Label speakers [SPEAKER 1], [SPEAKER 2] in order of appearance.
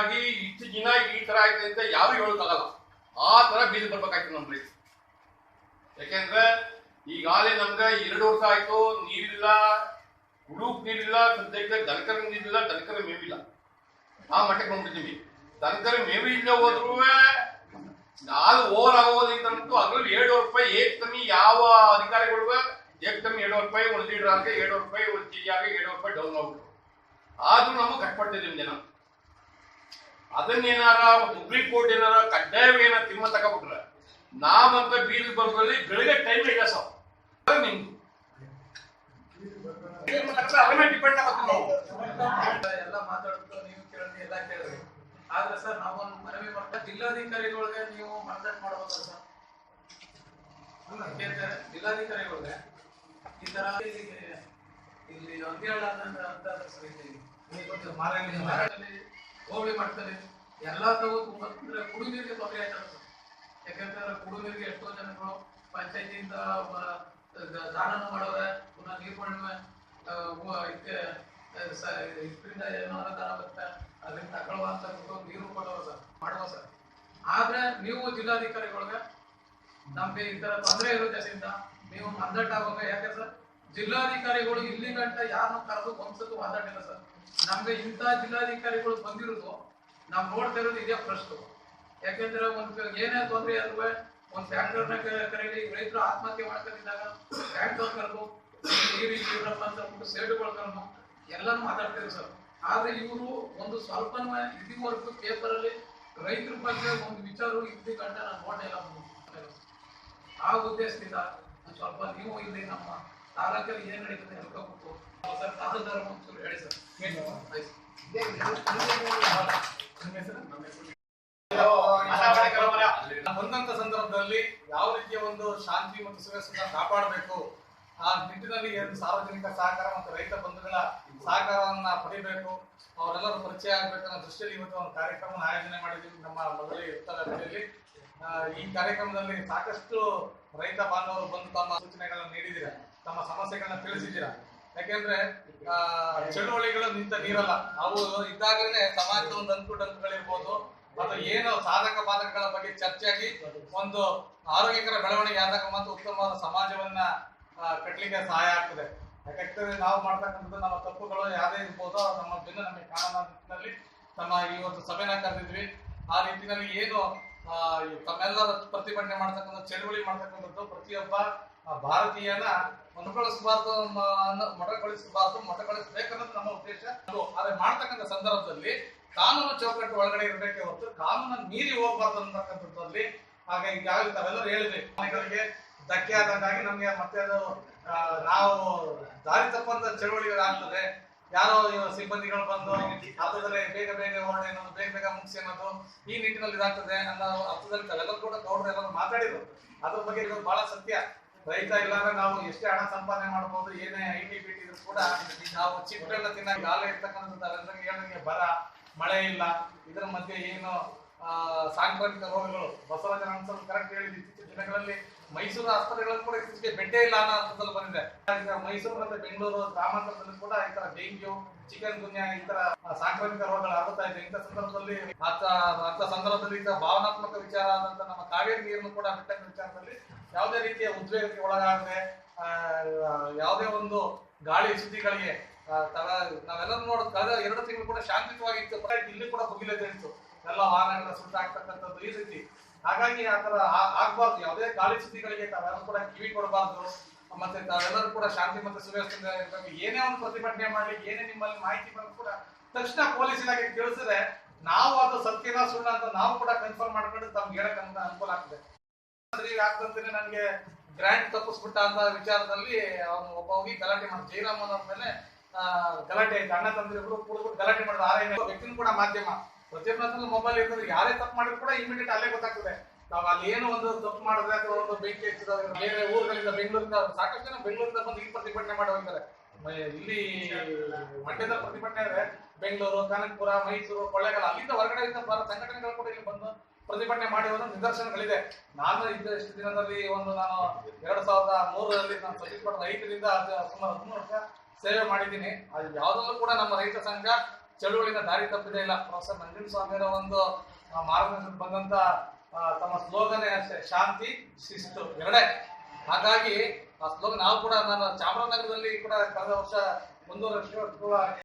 [SPEAKER 1] ಆಗಿ ಇಷ್ಟು ದಿನ ಈ ತರ ಆಯ್ತು ಅಂತ ಯಾರು ಹೇಳೋಕ್ಕಾಗಲ್ಲ. ಆ ತರ ಬೀದಿ ಬರ್ಬೇಕಾಯ್ತು ನಮ್ಮ ರೈತ ಯಾಕೆಂದ್ರೆ ಈಗಾಗಲೇ ನಮ್ಗೆ ಎರಡು ವರ್ಷ ಆಯ್ತು, ನೀರಿಲ್ಲ ಉಡುಕ್ ನೀರಿಲ್ಲ ಸದ್ಯಕ್ಕೆ ದನಕರ ನೀರಿಲ್ಲ, ದನಕರ ಮೇವಿಲ್ಲ ಆ ಮಟ್ಟಕ್ಕೆ ಬಂದ್ಬಿಡ್ತೀವಿ ದನಕರ ಮೇವಿ ಇಲ್ಲ ಹೋದ್ರೂ ನಾನು ಓವರ್ ಆಗೋದಂತಂತೂ ಅದ್ರಲ್ಲಿ ಏಳುವರೆ ರೂಪಾಯಿ ಏಕ್ ತಮಿ ಯಾವ ಅಧಿಕಾರಿಗಳು ಏಕ್ ತಮಿ ಎರಡು ರೂಪಾಯಿ ಒಂದು ಲೀಟರ್ ಆಗಿ, ಎರಡು ರೂಪಾಯಿ ಒಂದು ಕೆಜಿ ಆಗಿ, ಎರಡು ರೂಪಾಯಿ ಡೌನ್ ಆಗ್ಬಿಟ್ಟು ಆದ್ರೂ ನಮಗೆ ಕಟ್ಪಡ್ತಿದ್ದೀವಿ ಜನ. ಅದನ್ನೇನಾರ ಸುಪ್ರೀಂ ಕೋರ್ಟ್ ಏನಾರ ಕಡ್ಡಾಯವೇನ ಏನಾರ ತಿಮ್ಮ ತಗೊಬಿಟ್ರೆ ನಾವಂತ ಬೀದಿ ಬರ್ಬಲ್ಲಿ ಬೆಳಿಗ್ಗೆ ಟೈಮ್ ಇಲ್ಲ ನಿಮ್ದು ಡಿಪೆಂಡ್ ಆಗುತ್ತೆ
[SPEAKER 2] ಎಲ್ಲ ಮಾತಾಡ್ಬಿಟ್ಟು ನೀವು ಕೇಳಿದ್ರಿ ಎಲ್ಲ ಕೇಳಿದ್ರಿ ಆದ್ರೆ ಸರ್ ನಾವೊಂದು ಮನವಿ ಮಾಡ್ತಾ ಜಿಲ್ಲಾಧಿಕಾರಿಗಳಿಗೆ ನೀವು ಮಾತಾಡ್ ಮಾಡಬಹುದು ಸರ್? ಜಿಲ್ಲಾಧಿಕಾರಿಗಳಿಗೆ. ಈ ತರ ಇಲ್ಲಿ ಇಲ್ಲಿ ಹೊಂದಿಯಾಳ ಅಂತ ಅಂತ ಮಾರಾಟದಲ್ಲಿ, ಹೋಬಳಿ ಮಾಡ್ತಾರೆ. ಎಲ್ಲ ತಗೋ ಅಂದ್ರೆ ಕುಡಿ ನೀರಿಗೆ ತೊಂದರೆ ಆಯ್ತದ ಸರ್. ಯಾಕಂದ್ರೆ ಕುಡಿ ನೀರಿಗೆ ಎಷ್ಟೋ ಜನಗಳು ಪಂಚಾಯತಿಯಿಂದ ದಾನ ಮಾಡೋರೆ ಪುನಃ ನೀರು ಪೂರ್ಣಿಮೆ ಆ, ಹೂವ ಇದಕ್ಕೆ ಇದರಿಂದ ಏನೋ ಅನುದಾನ ಬರುತ್ತೆ. ಅದರಿಂದ ತಗೊಳ್ಳುವ ಅಂತ ಅಂದ್ಬಿಟ್ಟು ನೀರು ಕೊಡೋ ಸರ್ ಮಾಡುವ ಸರ್. ಆದ್ರೆ ನೀವು ಜಿಲ್ಲಾಧಿಕಾರಿಗಳಿಗೆ ನಮ್ಗೆ ಈ ತರ ತೊಂದರೆ ಅದರಿಂದ ನೀವು ಮಂದಟ್ಟ ಆಗುವಾಗ ಯಾಕೆ ಸರ್? ಜಿಲ್ಲಾಧಿಕಾರಿಗಳು ಇಲ್ಲಿ ಗಂಟ ಯಾರನ್ನು ಕರೆದು ಒಂದ್ಸತ್ತು ಮಾತಾಡಿಲ್ಲ ಸರ್. ನಮ್ಗೆ ಇಂಥ ಜಿಲ್ಲಾಧಿಕಾರಿಗಳು ಬಂದಿರೋದು ನಾವ್ ನೋಡ್ತಾ ಇರೋದು ಇದೇ ಫಸ್ಟ್ ಯಾಕೆಂದ್ರೆ ಒಂದ್ ಏನೇ ತೊಂದರೆ ಆದ್ರೂ ಒಂದ್ ಫ್ಯಾಕ್ಟರ್ನ ಕರೀಲಿ ರೈತರು ಆತ್ಮಹತ್ಯೆ ಮಾಡ್ಕೊಂಡಿದ್ದಾಗ ಫ್ಯಾಕ್ಟರ್ ಕರೆದು ನೀರು ಇವರಪ್ಪ ಅಂತ ಅಂದ್ಬಿಟ್ಟು ಸೇಡುಗಳು ಕರೆದು ಎಲ್ಲಾನು ಮಾತಾಡ್ತಿದ್ರು ಸರ್. ಆದ್ರೆ ಇವರು ಒಂದು ಸ್ವಲ್ಪ ಇದುವರೆಗೂ ಪೇಪರ್ ಅಲ್ಲಿ ರೈತರ ಬಗ್ಗೆ ಒಂದು ವಿಚಾರ ಇಲ್ಲಿ ಗಂಟೆ ನಾನು ನೋಡಲಿಲ್ಲ ಆ ಉದ್ದೇಶದಿಂದ ಸ್ವಲ್ಪ ನೀವು ಇಲ್ಲಿ ನಮ್ಮ ತಾಲೂಕಲ್ಲಿ ಏನ್ ನಡೀತದೆ ಹೇಳ್ಕೊಬೇಕು ಸರ್ ತಹಸೀಲ್ದಾರ್ ಒಂಚೂರು ಹೇಳಿ ಸರ್?
[SPEAKER 3] ಬಂದಂತ ಸಂದರ್ಭದಲ್ಲಿ ಯಾವ ರೀತಿಯ ಒಂದು ಶಾಂತಿ ಮತ್ತು ಸುವ್ಯವಸ್ಥೆ ಕಾಪಾಡಬೇಕು? ಆ ನಿಟ್ಟಿನಲ್ಲಿ ಏನು ಸಾರ್ವಜನಿಕ ಸಹಕಾರ ಮತ್ತು ರೈತ ಬಂಧುಗಳ ಸಹಕಾರವನ್ನ ಪಡಿಬೇಕು. ಅವರೆಲ್ಲರೂ ಪರಿಚಯ ಆಗ್ಬೇಕನ್ನೋ ದೃಷ್ಟಿಯಲ್ಲಿ ಇವತ್ತು ಒಂದು ಕಾರ್ಯಕ್ರಮ ಆಯೋಜನೆ ಮಾಡಿದ್ದೀವಿ ನಮ್ಮ ಮೊದಲೇ ಉತ್ತರ ರಾಜ್ಯದಲ್ಲಿ ಆ, ಈ ಕಾರ್ಯಕ್ರಮದಲ್ಲಿ ಸಾಕಷ್ಟು ರೈತ ಬಾಂಧವರು ಬಂದು ತಮ್ಮ ಸೂಚನೆಗಳನ್ನು ನೀಡಿದ್ದೀರಾ. ತಮ್ಮ ಸಮಸ್ಯೆಗಳನ್ನ ತಿಳಿಸಿದ್ದೀರಾ? ಯಾಕೆಂದ್ರೆ ಚಳುವಳಿಗಳು ನಿಂತ ನೀರಲ್ಲ. ನಾವು ಇದ್ದಾಗಲೇ ಸಮಾಜದ ಒಂದು ಅಂಕು ಡಂಕುಗಳಿರ್ಬೋದು ಮತ್ತು ಏನು ಸಾಧಕ ಬಾಧಕಗಳ ಬಗ್ಗೆ ಚರ್ಚೆಯಾಗಿ ಒಂದು ಆರೋಗ್ಯಕರ ಬೆಳವಣಿಗೆ ಆದಾಗ ಮತ್ತು ಉತ್ತಮವಾದ ಸಮಾಜವನ್ನ ಕಟ್ಟಲಿಕ್ಕೆ ಸಹಾಯ ಆಗ್ತದೆ. ಯಾಕಂದ್ರೆ ನಾವು ಮಾಡ್ತಕ್ಕಂಥದ್ದು ನಮ್ಮ ತಪ್ಪುಗಳು ಯಾವ್ದೇ ಇರ್ಬೋದು. ನಮ್ಮ ಬೆನ್ನು ನಮಗೆ ಕಾಣದ ನಿಟ್ಟಿನಲ್ಲಿ ತಮ್ಮ ಈ ಒಂದು ಸಭೆನ ಕರೆದಿದ್ವಿ. ಆ ರೀತಿಯಲ್ಲಿ ಏನು ತಮ್ಮೆಲ್ಲರ ಪ್ರತಿಭಟನೆ ಮಾಡ್ತಕ್ಕಂಥ, ಚಳುವಳಿ ಮಾಡ್ತಕ್ಕಂಥದ್ದು ಪ್ರತಿಯೊಬ್ಬ ಆ, ಭಾರತೀಯನ ಮೊಟಗೊಳಿಸಬಾರ್ದು ಮೊಟಗೊಳಿಸಬಾರ್ದು ಮೊಟಗೊಳಿಸಬೇಕನ್ನೋದು ನಮ್ಮ ಉದ್ದೇಶ. ಆದ್ರೆ ಮಾಡ್ತಕ್ಕಂಥ ಸಂದರ್ಭದಲ್ಲಿ ಕಾನೂನು ಚೌಕಟ್ಟು ಒಳಗಡೆ ಇರಬೇಕೆ ಹೊರತು ಕಾನೂನು ಮೀರಿ ಹೋಗ್ಬಾರ್ದು ಅಂತಕ್ಕಂಥದ್ದಲ್ಲಿ ಆಗ ಈಗಾಗಲೇ ತಾವೆಲ್ಲರೂ ಹೇಳಿದ್ವಿ ಮನೆಗಳಿಗೆ ಧಕ್ಕೆ ಆದಂಗಾಗಿ ನಮ್ಗೆ ಮತ್ತೆ ಅದು ನಾವು ದಾರಿ ತಪ್ಪಂತ ಚಳುವಳಿಗಳಾಗ್ತದೆ ಯಾರೋ ಸಿಬ್ಬಂದಿಗಳು ಬಂದು ಅರ್ಥದಲ್ಲಿ ಬೇಗ ಬೇಗ ಹೊರಡಿ ಅನ್ನೋದು ಬೇಗ ಬೇಗ ಮುಗಿಸಿ ಅನ್ನೋದು ಈ ನಿಟ್ಟಿನಲ್ಲಿ ಇದಾಗ್ತದೆ ಅನ್ನೋ ಅರ್ಥದಲ್ಲಿ ತಾವೆಲ್ಲರೂ ಕೂಡ ಗೌಡರು ಎಲ್ಲರೂ ಮಾತಾಡಿದ್ರು. ಅದ್ರ ಬಗ್ಗೆ ಬಹಳ ಸತ್ಯ. ರೈತ ಇಲ್ಲಾಂದ್ರೆ ನಾವು ಎಷ್ಟೇ ಹಣ ಸಂಪಾದನೆ ಮಾಡ್ಬೋದು, ಏನೇ ಐ ಟಿ ಬಿ ಇದ್ರು ಕೂಡ ನಾವು ಚಿಪ್ಪೆಲ್ಲ ತಿನ್ನಕ್ಕೆ ಗಾಲ ಇರ್ತಕ್ಕಂಥ ತಾವೆಲ್ಲರಿಗೆ ಹೇಳಿದಂಗೆ ಬರ, ಮಳೆ ಇಲ್ಲ. ಇದರ ಮಧ್ಯೆ ಏನು ಸಾಂಕ್ರಾಮಿಕ ರೋಗಗಳು, ಬಸವರಾಜ ಅನ್ಸಲ್ ಕರೆಕ್ಟ್ ಹೇಳಿದ ಇತ್ತೀಚಿನ ದಿನಗಳಲ್ಲಿ ಮೈಸೂರು ಆಸ್ಪತ್ರೆಗಳಲ್ಲಿ ಕೂಡ ಇತ್ತೀಚೆಗೆ ಬೆಟ್ಟೆ ಇಲ್ಲ ಅನ್ನೋ ಅರ್ಥದಲ್ಲಿ ಬಂದಿದೆ. ಮೈಸೂರು ಮತ್ತೆ ಬೆಂಗಳೂರು ಗ್ರಾಮಾಂತರದಲ್ಲಿ ಕೂಡ ಈ ತರ ಡೆಂಗ್ಯೂ ಚಿಕನ್ ಗುನ್ಯಾ ಈ ತರ ಸಾಂಕ್ರಾಮಿಕ ರೋಗಗಳು ಆಗುತ್ತಾ ಇದೆ. ಇಂಥ ಸಂದರ್ಭದಲ್ಲಿ ಅಂತ ಸಂದರ್ಭದಲ್ಲಿ ಭಾವನಾತ್ಮಕ ವಿಚಾರ ಆದಂತ ನಮ್ಮ ಕಾವೇರಿ ನೀರನ್ನು ಕೂಡ ಬಿಟ್ಟ ವಿಚಾರದಲ್ಲಿ ಯಾವುದೇ ರೀತಿಯ ಉದ್ವೇಗಕ್ಕೆ ಒಳಗಾಗದೆ ಯಾವುದೇ ಒಂದು ಗಾಳಿ ಸುದ್ದಿಗಳಿಗೆ ತರ- ನಾವೆಲ್ಲರೂ ನೋಡ, ಕಳೆದ ಎರಡು ತಿಂಗಳು ಕೂಡ ಶಾಂತಿಯುತವಾಗಿತ್ತು. ಇಲ್ಲಿ ಕೂಡ ಭುಗಿಲೆದ್ದಿತ್ತು ಎಲ್ಲ ವಾಹನಗಳ ಸುಟ್ಟಾಗ್ತಕ್ಕಂಥದ್ದು ಈ ರೀತಿ. ಹಾಗಾಗಿ ಆ ಆ- ಆಗ್ಬಾರ್ದು. ಯಾವುದೇ ಗಾಳಿ ಸುದ್ದಿಗಳಿಗೆ ತಾವೆಲ್ಲರೂ ಕೂಡ ಕಿವಿ ಕೊಡಬಾರ್ದು. ಮತ್ತೆ ತಾವೆಲ್ಲರೂ ಕೂಡ ಶಾಂತಿ ಮತ್ತು ಸುವ್ಯವಸ್ಥೆ ಏನೇ ಒಂದು ಪ್ರತಿಭಟನೆ ಮಾಡಲಿ, ಏನೇ ನಿಮ್ಮಲ್ಲಿ ಮಾಹಿತಿ ಬಂದ್ರು ಕೂಡ ತಕ್ಷಣ ಪೊಲೀಸ್ ಇಲಾಖೆಗೆ ತಿಳಿಸಿದ್ರೆ, ನಾವು ಅದು ಸತ್ಯನ ಸುಳ್ಳ ಅಂತ ನಾವು ಕೂಡ ಕನ್ಫರ್ಮ್ ಮಾಡ್ಕೊಂಡು ತಮ್ಗೆ ಹೇಳಕ್ಕಂತ ಅನುಕೂಲ ಆಗ್ತದೆ. ಆಗ್ತಂತಾನೆ ನನಗೆ ಗ್ರ್ಯಾಂಡ್ ತಪ್ಪಿಸ್ಬಿಟ್ಟ ಅಂತ ವಿಚಾರದಲ್ಲಿ ಅವನು ಒಬ್ಬ ಹೋಗಿ ಗಲಾಟೆ ಮಾಡಿ ಜೈರಾಮನ್ ಮೇಲೆ ಗಲಾಟೆ ಆಯ್ತು. ಅಣ್ಣ ತಂದಿರು ಕೂಡ್ಬಿಟ್ಟು ಗಲಾಟೆ ಮಾಡಿದ ಆರ್ ವ್ಯಕ್ತಿ ವ್ಯಕ್ತಿನೂ ಕೂಡ ಮಾಧ್ಯಮ. ಪ್ರತಿಯೊಬ್ಬರ ಮೊಬೈಲ್ ಇರ್ತದೆ. ಯಾರೇ ತಪ್ಪು ಮಾಡಿದ್ರು ಕೂಡ ಇಮಿಡಿಯೇಟ್ ಅಲ್ಲೇ ಗೊತ್ತಾಗ್ತದೆ. ನಾವು ಅಲ್ಲಿ ಏನೋ ಒಂದು ತಪ್ಪು ಮಾಡಿದ್ರೆ ಅಥವಾ ಒಂದು ಬೆಂಕಿ ಹೆಚ್ಚಿದ ಬೇರೆ ಊರುಗಳಿಂದ ಬೆಂಗಳೂರಿಂದ ಸಾಕಷ್ಟು ಜನ ಬೆಂಗಳೂರಿಂದ ಬಂದು ಇಲ್ಲಿ ಪ್ರತಿಭಟನೆ ಮಾಡಿ ಹೋಗಿದ್ದಾರೆ. ಮ- ಇಲ್ಲಿ ಮಂಡ್ಯದ ಪ್ರತಿಭಟನೆ ಬೆಂಗಳೂರು, ಕನಕಪುರ, ಮೈಸೂರು, ಕೊಳ್ಳೇಗಾಲ, ಅಲ್ಲಿಂದ ಹೊರಗಡೆಯಿಂದ ಬರೋ ಸಂಘಟನೆಗಳು ಕೂಡ ಇಲ್ಲಿ ಬಂದು ಪ್ರತಿಭಟನೆ ಮಾಡಿ ಒಂದು ನಿದರ್ಶನಗಳಿದೆ. ನಾನು ಇದ್ದಷ್ಟು ದಿನದಲ್ಲಿ ಒಂದು ನಾನು ಎರಡ್ ಸಾವಿರದ ಮೂರರಲ್ಲಿ ನಾನು ಛತ್ತೀಸ್ಗಢ ರೈತರಿಂದ ಸುಮಾರು ಹದಿಮೂರು ವರ್ಷ ಸೇವೆ ಮಾಡಿದ್ದೀನಿ. ಅದು ಯಾವುದಲ್ಲೂ ಕೂಡ ನಮ್ಮ ರೈತ ಸಂಘ ಚಳುವಳಿನ ದಾರಿ ತಪ್ಪಿದೆ ಇಲ್ಲ. ಪ್ರೊಫೆಸರ್ ಸ್ವಾಮಿ ಸ್ವಾಮಿಯವರ ಒಂದು ಮಾರ್ಗದರ್ಶನ ಬಂದಂತ ತಮ್ಮ ಸ್ಲೋಗನ್ ಅಷ್ಟೇ, ಶಾಂತಿ ಶಿಸ್ತು ಎರಡೇ. ಹಾಗಾಗಿ ಆ ಸ್ಲೋಗನ್ ನಾವು ಕೂಡ ನಾನು ಚಾಮರಾಜನಗರದಲ್ಲಿ ಕೂಡ ಕಳೆದ ವರ್ಷ ಒಂದೂವರೆ ವರ್ಷ